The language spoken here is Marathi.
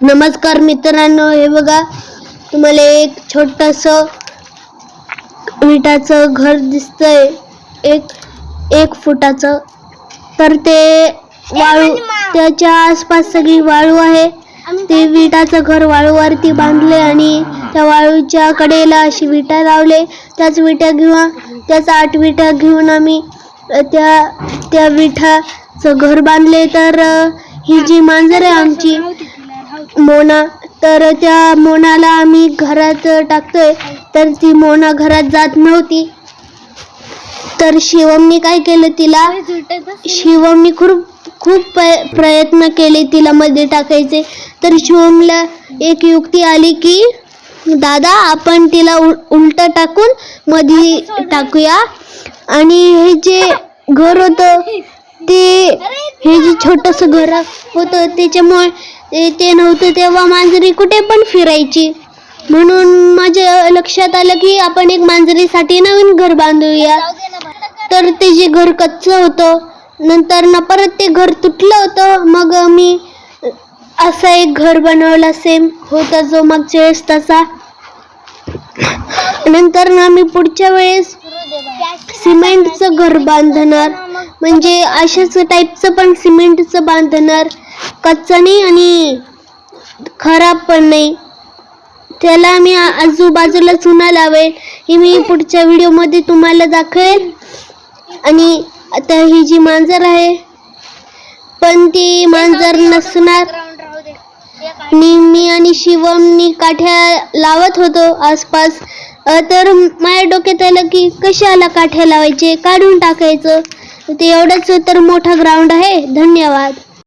नमस्कार मित्रांनो हे बघा तुम्हाला एक छोटस विटाचं घर दिसतंय. एक एक फुटाचं. तर ते वाळू त्याच्या आसपास सगळी वाळू आहे. ते विटाचं घर वाळूवरती बांधले आणि त्या वाळूच्या कडेला अशी विटा लावले. त्याच विटा घेऊन त्याच आठ विटा घेऊन आम्ही त्या त्या विठाचं घर बांधले तर ही जी मांजर आहे आमची मोना तर त्या मोनाला आम्ही घरात टाकतोय. तर ती मोना घरात जात नव्हती. तर शिवमने काय केलं तिला? शिवमने खूप खूप प्रयत्न केले तिला मध्ये टाकायचे. तर शिवमला एक युक्ती आली की दादा आपण तिला उल उलट टाकून मध्ये टाकूया. आणि हे जे घर होतं ते हे जे छोटस घर होतं त्याच्यामुळे ते- ते नव्हतं तेव्हा मांजरी कुठे पण फिरायची. म्हणून माझ्या लक्षात आलं की आपण एक मांजरीसाठी नवीन घर बांधूया. तर ते जे घर कच्चं होतं नंतर ना परत ते घर तुटलं होतं मग मी असा एक घर बनवला सेम होता जो मागच्या वेळेस तसा. नंतर ना मी पुढच्या वेळेस सिमेंटचं घर बांधणार. म्हणजे अशाच टाईपचं पण सिमेंटचं बांधणार. कच्चं नाही आणि खराब पण नाही. त्याला मी आजूबाजूला चुना लावेल. हे मी पुढच्या व्हिडिओमध्ये तुम्हाला दाखवेल. आणि आता ही जी मांजर आहे पण ती मांजर नसणार. आणि मी आणि शिवमनी काठ्या लावत होतो आसपास. तर माझ्या डोक्यात आलं की कशाला काठ्या लावायचे? काढून टाकायचं. ते एवढंच तर मोठा ग्राउंड आहे. धन्यवाद.